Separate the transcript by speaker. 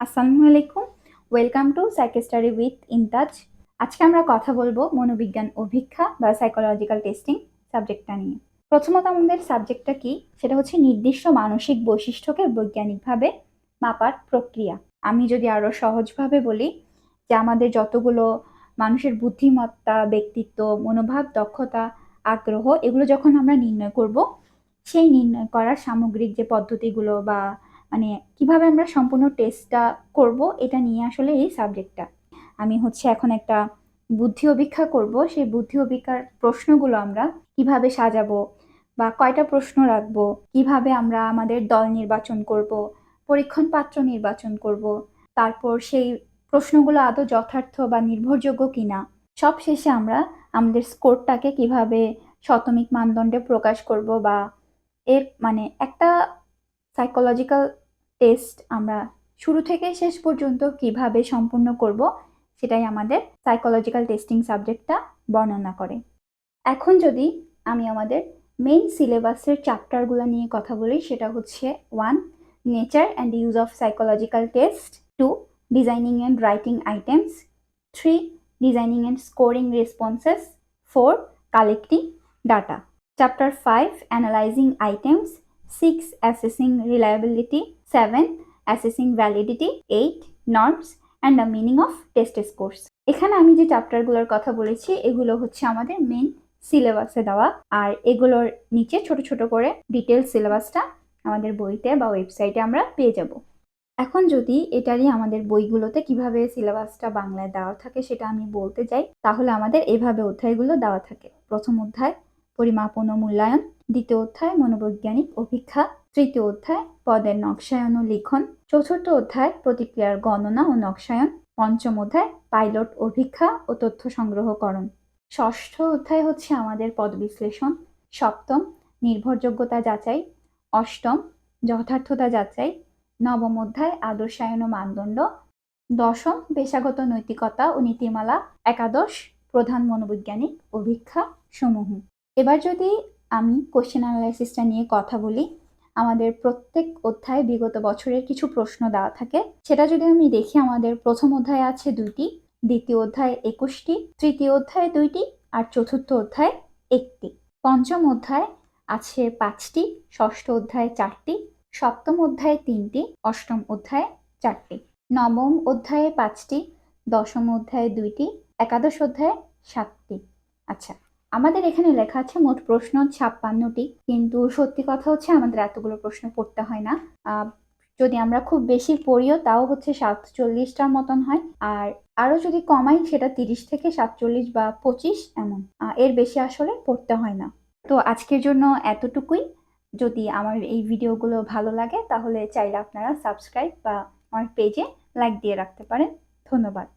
Speaker 1: আসসালামু আলাইকুম। Welcome to psyche study with Intaj আজকে আমরা কথা বলব মনোবিজ্ঞান অভিক্ষা বা সাইকোলজিক্যাল টেস্টিং সাবজেক্টটা নিয়ে। প্রথমত আমাদের সাবজেক্টটা কি? সেটা হচ্ছে নির্দিষ্ট মানসিক বৈশিষ্ট্যকে বৈজ্ঞানিকভাবে মাপার প্রক্রিয়া। আমি যদি আরও সহজভাবে বলি যে আমাদের যতগুলো মানুষের বুদ্ধিমত্তা, ব্যক্তিত্ব, মনোভাব, দক্ষতা, আগ্রহ, এগুলো যখন আমরা নির্ণয় করব, সেই নির্ণয় করার সামগ্রিক যে পদ্ধতিগুলো বা মানে কীভাবে আমরা সম্পূর্ণ টেস্টটা করব, এটা নিয়ে আসলে এই সাবজেক্টটা আমি হচ্ছে এখন একটা বুদ্ধি অভিক্ষা করব, সেই বুদ্ধি অভিক্ষার প্রশ্নগুলো আমরা কীভাবে সাজাবো বা কয়টা প্রশ্ন রাখব, কীভাবে আমরা আমাদের দল নির্বাচন করব পরীক্ষণ পাত্র নির্বাচন করব, তারপর সেই প্রশ্নগুলো আদৌ যথার্থ বা নির্ভরযোগ্য কিনা, সব শেষে আমরা আমাদের স্কোরটাকে কীভাবে শতমিক মানদণ্ডে প্রকাশ করব বা এর মানে একটা সাইকোলজিক্যাল টেস্ট আমরা শুরু থেকে শেষ পর্যন্ত কীভাবে সম্পূর্ণ করব, সেটাই আমাদের সাইকোলজিক্যাল টেস্টিং সাবজেক্টটা বর্ণনা করে। এখন যদি আমি আমাদের মেইন সিলেবাসের চ্যাপ্টারগুলো নিয়ে কথা বলি, সেটা হচ্ছে one nature and use of psychological test two designing and writing items three designing and scoring responses four collecting data chapter five analysing items six assessing reliability seven assessing validity eight norms and the meaning of test scores এখানে আমি যে চ্যাপ্টারগুলোর কথা বলেছি, এগুলো হচ্ছে আমাদের main সিলেবাসে দেওয়া। আর এগুলোর নিচে ছোট ছোট করে ডিটেল সিলেবাসটা আমাদের বইতে বা ওয়েবসাইটে আমরা পেয়ে যাব। এখন যদি এটারই আমাদের বইগুলোতে কীভাবে সিলেবাসটা বাংলায় দেওয়া থাকে সেটা আমি বলতে চাই, তাহলে আমাদের এভাবে অধ্যায়গুলো দেওয়া থাকে। প্রথম অধ্যায় পরিমাপন ও মূল্যায়ন। দ্বিতীয় অধ্যায়, মনোবৈজ্ঞানিক অভিক্ষা। তৃতীয় অধ্যায়, পদের নকশায়ন ও লিখন। চতুর্থ অধ্যায়, প্রতিক্রিয়ার গণনা ও নকশায়ন। পঞ্চম অধ্যায়, পাইলট অভিক্ষা ও তথ্য সংগ্রহকরণ। ষষ্ঠ অধ্যায় হচ্ছে আমাদের পদ বিশ্লেষণ। সপ্তম, নির্ভরযোগ্যতা যাচাই। অষ্টম, যথার্থতা যাচাই। নবম অধ্যায়, আদর্শায়ন ও মানদণ্ড। দশম, পেশাগত নৈতিকতা ও নীতিমালা। একাদশ, প্রধান মনোবৈজ্ঞানিক অভিক্ষা সমূহ। এবার যদি আমি কোশ্চেন অ্যানালাইসিসটা নিয়ে কথা বলি। আমাদের প্রত্যেক অধ্যায়ে বিগত বছরের কিছু প্রশ্ন দেওয়া থাকে। সেটা যদি আমি দেখি, আমাদের প্রথম অধ্যায়ে আছে দুইটি, দ্বিতীয় অধ্যায়ে একুশটি, তৃতীয় অধ্যায়ে দুইটি, আর চতুর্থ অধ্যায়ে একটি। পঞ্চম অধ্যায় আছে পাঁচটি, ষষ্ঠ অধ্যায়ে চারটি, সপ্তম অধ্যায়ে তিনটি, অষ্টম অধ্যায়ে চারটি। নবম অধ্যায়ে পাঁচটি, দশম অধ্যায়ে দুইটি, একাদশ অধ্যায়ে সাতটি। আচ্ছা আমাদের এখানে লেখা আছে মোট প্রশ্ন ছাপ্পান্নটি, কিন্তু সত্যি কথা হচ্ছে আমাদের এতগুলো প্রশ্ন পড়তে হয় না। যদি আমরা খুব বেশি পড়িও, তাও হচ্ছে সাতচল্লিশটার মতন হয়, আর আরও যদি কমাই, সেটা তিরিশ থেকে সাতচল্লিশ বা পঁচিশ এমন। এর বেশি আসলে পড়তে হয় না। তো আজকের জন্য এতটুকুই। যদি আমার এই ভিডিওগুলো ভালো লাগে, তাহলে চাইলে আপনারা সাবস্ক্রাইব বা আমার পেজে লাইক দিয়ে রাখতে পারেন। ধন্যবাদ।